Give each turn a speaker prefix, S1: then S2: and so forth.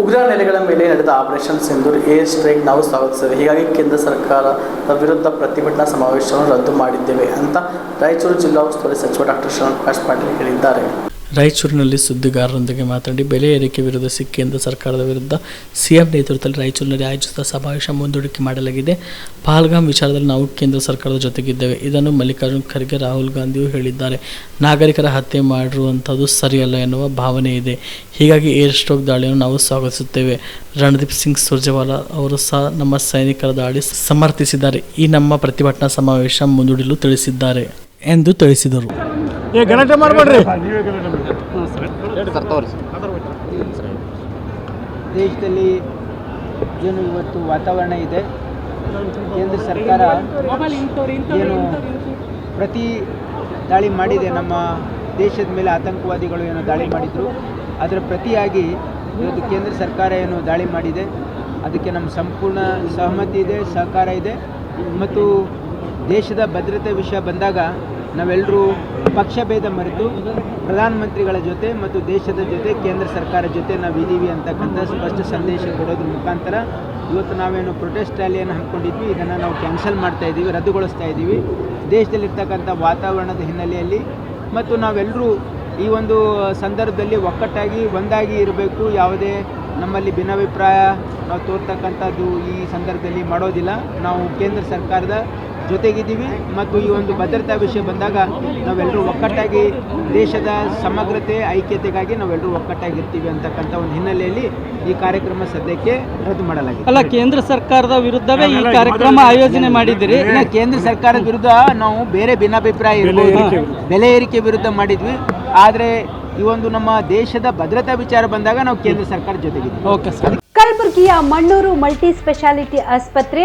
S1: ಉಗ್ರ ನೆಲೆಗಳ ಮೇಲೆ ನಡೆದ ಆಪರೇಷನ್ ಎಂದು ಏರ್ ಸ್ಟ್ರೈಕ್ ನಾವು ಸ್ವಾಗತಿಸಿದೆ ಹೀಗಾಗಿ ಕೇಂದ್ರ ಸರ್ಕಾರದ ವಿರುದ್ಧ ಪ್ರತಿಭಟನಾ ಸಮಾವೇಶವನ್ನು ರದ್ದು ಮಾಡಿದ್ದೇವೆ ಅಂತ ರಾಯಚೂರು ಜಿಲ್ಲಾ ಉಸ್ತುವಾರಿ ಸಚಿವ ಡಾಕ್ಟರ್ ಶರಣ್ ಪ್ರಕಾಶ್ ಪಾಟೀಲ್ ಹೇಳಿದ್ದಾರೆ. ರಾಯಚೂರಿನಲ್ಲಿ ಸುದ್ದಿಗಾರರೊಂದಿಗೆ ಮಾತನಾಡಿ, ಬೆಲೆ ಏರಿಕೆ ವಿರುದ್ಧ ಕೇಂದ್ರ ಸರ್ಕಾರದ ವಿರುದ್ಧ ಸಿಎಂ ನೇತೃತ್ವದಲ್ಲಿ ರಾಯಚೂರಿನಲ್ಲಿ ಆಯೋಜಿಸಿದ ಸಮಾವೇಶ ಮುಂದೂಡಿಕೆ ಮಾಡಲಾಗಿದೆ. ಪಹಲ್ಗಾಮ್ ವಿಚಾರದಲ್ಲಿ ನಾವು ಕೇಂದ್ರ ಸರ್ಕಾರದ ಜೊತೆಗಿದ್ದೇವೆ. ಇದನ್ನು ಮಲ್ಲಿಕಾರ್ಜುನ್ ಖರ್ಗೆ, ರಾಹುಲ್ ಗಾಂಧಿಯು ಹೇಳಿದ್ದಾರೆ. ನಾಗರಿಕರ ಹತ್ಯೆ ಮಾಡಿರುವಂಥದ್ದು ಸರಿಯಲ್ಲ ಎನ್ನುವ ಭಾವನೆ ಇದೆ. ಹೀಗಾಗಿ ಏರ್ ಸ್ಟ್ರೋಕ್ ದಾಳಿಯನ್ನು ನಾವು ಸ್ವಾಗತಿಸುತ್ತೇವೆ. ರಣದೀಪ್ ಸಿಂಗ್ ಸುರ್ಜೇವಾಲಾ ಅವರು ಸಹ ನಮ್ಮ ಸೈನಿಕರ ದಾಳಿ ಸಮರ್ಥಿಸಿದ್ದಾರೆ. ಈ ನಮ್ಮ ಪ್ರತಿಭಟನಾ ಸಮಾವೇಶ ಮುಂದೂಡಲು ತಿಳಿಸಿದ್ದಾರೆ ಎಂದು ತಿಳಿಸಿದರು.
S2: ಏ ಗಲಾಟೆ ಮಾಡಬೇಡ್ರಿ.
S3: ದೇಶದಲ್ಲಿ ಏನು ಇವತ್ತು ವಾತಾವರಣ ಇದೆ? ಕೇಂದ್ರ ಸರ್ಕಾರ ಏನು ಪ್ರತಿ ದಾಳಿ ಮಾಡಿದೆ? ನಮ್ಮ ದೇಶದ ಮೇಲೆ ಆತಂಕವಾದಿಗಳು ಏನು ದಾಳಿ ಮಾಡಿದ್ರು? ಅದರ ಪ್ರತಿಯಾಗಿ ಇವತ್ತು ಕೇಂದ್ರ ಸರ್ಕಾರ ಏನು ದಾಳಿ ಮಾಡಿದೆ? ಅದಕ್ಕೆ ನಮ್ಮ ಸಂಪೂರ್ಣ ಸಹಮತಿ ಇದೆ ಸಹಕಾರ ಇದೆ. ಮತ್ತು ದೇಶದ ಭದ್ರತೆ ವಿಷಯ ಬಂದಾಗ ನಾವೆಲ್ಲರೂ ಪಕ್ಷಭೇದ ಮರೆತು ಪ್ರಧಾನಮಂತ್ರಿಗಳ ಜೊತೆ ಮತ್ತು ದೇಶದ ಜೊತೆ, ಕೇಂದ್ರ ಸರ್ಕಾರ ಜೊತೆ ನಾವು ಇದ್ದೀವಿ ಅಂತಕ್ಕಂಥ ಸ್ಪಷ್ಟ ಸಂದೇಶ ಕೊಡೋದ್ರ ಮುಖಾಂತರ ಇವತ್ತು ನಾವೇನು ಪ್ರೊಟೆಸ್ಟ್ ರ್ಯಾಲಿಯನ್ನು ಹಾಕ್ಕೊಂಡಿದ್ವಿ. ಇದನ್ನು ನಾವು ಕ್ಯಾನ್ಸಲ್ ಮಾಡ್ತಾ ಇದ್ದೀವಿ ರದ್ದುಗೊಳಿಸ್ತಾ ಇದ್ದೀವಿ ದೇಶದಲ್ಲಿರ್ತಕ್ಕಂಥ ವಾತಾವರಣದ ಹಿನ್ನೆಲೆಯಲ್ಲಿ ಮತ್ತು ನಾವೆಲ್ಲರೂ ಈ ಒಂದು ಸಂದರ್ಭದಲ್ಲಿ ಒಕ್ಕಟ್ಟಾಗಿ ಒಂದಾಗಿ ಇರಬೇಕು. ಯಾವುದೇ ನಮ್ಮಲ್ಲಿ ಭಿನ್ನಾಭಿಪ್ರಾಯ ನಾವು ತೋರ್ತಕ್ಕಂಥದ್ದು ಈ ಸಂದರ್ಭದಲ್ಲಿ ಮಾಡೋದಿಲ್ಲ. ನಾವು ಕೇಂದ್ರ ಸರ್ಕಾರದ ಜೊತೆಗಿದ್ದೀವಿ. ಮತ್ತು ಈ ಒಂದು ಭದ್ರತಾ ವಿಷಯ ಬಂದಾಗ ನಾವೆಲ್ಲರೂ ಒಕ್ಕಟ್ಟಾಗಿ ದೇಶದ ಸಮಗ್ರತೆ ಐಕ್ಯತೆಗಾಗಿ ನಾವೆಲ್ಲರೂ ಒಕ್ಕಟ್ಟಾಗಿರ್ತೀವಿ ಅಂತಕ್ಕಂಥ ಒಂದು ಹಿನ್ನೆಲೆಯಲ್ಲಿ ಈ ಕಾರ್ಯಕ್ರಮ ಸದ್ಯಕ್ಕೆ ರದ್ದು ಮಾಡಲಾಗಿದೆ.
S4: ಅಲ್ಲ ಕೇಂದ್ರ ಸರ್ಕಾರದ ವಿರುದ್ಧವೇ ಈ ಕಾರ್ಯಕ್ರಮ ಆಯೋಜನೆ
S3: ಮಾಡಿದ್ದೀರಿ? ಕೇಂದ್ರ ಸರ್ಕಾರದ ವಿರುದ್ಧ ನಾವು ಬೇರೆ ಭಿನ್ನಾಭಿಪ್ರಾಯ ಇರ್ಬೋದು. ಬೆಲೆ ಏರಿಕೆ ವಿರುದ್ಧ ಮಾಡಿದ್ವಿ. ಆದರೆ ಈ ಒಂದು ನಮ್ಮ ದೇಶದ ಭದ್ರತಾ ವಿಚಾರ ಬಂದಾಗ ನಾವು ಕೇಂದ್ರ ಸರ್ಕಾರ ಜೊತೆಗಿದ್ದೀವಿ.
S4: Okay sir.
S5: ಕಲಬುರಗಿಯ ಮಣ್ಣೂರು ಮಲ್ಟಿ ಸ್ಪೆಷಾಲಿಟಿ ಆಸ್ಪತ್ರೆ